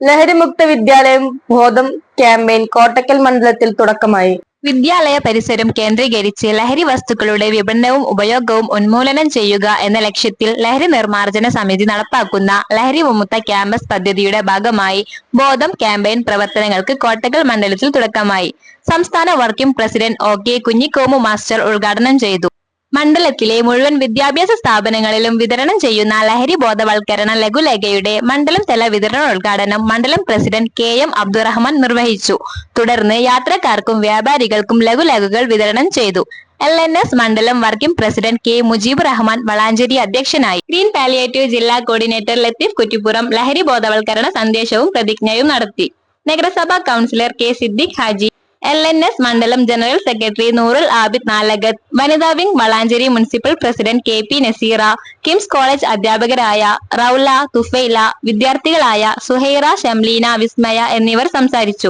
ലഹരിമുക്ത വിദ്യാലയം ബോധം ക്യാമ്പയിൻ കോട്ടക്കൽ മണ്ഡലത്തിൽ തുടക്കമായി. വിദ്യാലയ പരിസരം കേന്ദ്രീകരിച്ച് ലഹരി വസ്തുക്കളുടെ വിപണനവും ഉപയോഗവും ഉന്മൂലനം ചെയ്യുക എന്ന ലക്ഷ്യത്തിൽ ലഹരി നിർമ്മാർജന സമിതി നടപ്പാക്കുന്ന ലഹരി വിമുക്ത ക്യാമ്പസ് പദ്ധതിയുടെ ഭാഗമായി ബോധം ക്യാമ്പയിൻ പ്രവർത്തനങ്ങൾക്ക് കോട്ടക്കൽ മണ്ഡലത്തിൽ തുടക്കമായി. സംസ്ഥാന working president O K Kunhikomu master ഉദ്ഘാടനം ചെയ്തു. മണ്ഡലത്തിലെ മുഴുവൻ വിദ്യാഭ്യാസ സ്ഥാപനങ്ങളിലും വിതരണം ചെയ്യുന്ന ലഹരി ബോധവൽക്കരണ ലഘുലേഖയുടെ മണ്ഡലം തല വിതരണോദ്ഘാടനം മണ്ഡലം പ്രസിഡന്റ് കെ എം അബ്ദുറഹ്മാൻ നിർവഹിച്ചു. തുടർന്ന് യാത്രക്കാർക്കും വ്യാപാരികൾക്കും ലഘുലേഖകൾ വിതരണം ചെയ്തു. എൽ എൻ എസ് മണ്ഡലം working president K Mujeeb Rahman Valanchery അധ്യക്ഷനായി. ഗ്രീൻ പാലിയേറ്റീവ് ജില്ലാ കോർഡിനേറ്റർ ലത്തീഫ് കുറ്റിപ്പുറം ലഹരി ബോധവൽക്കരണ സന്ദേശവും പ്രതിജ്ഞയും നടത്തി. നഗരസഭാ councillor K Siddique Haji L N S മണ്ഡലം ജനറൽ സെക്രട്ടറി നൂറുൽ ആബിദ് നാലഗത്ത് വനിതാ wing Valanchery municipal president K P Naseera KIMS college അധ്യാപകരായ റൌല തുഫൈല വിദ്യാർത്ഥികളായ സുഹൈറ ഷംലീന വിസ്മയ എന്നിവർ സംസാരിച്ചു.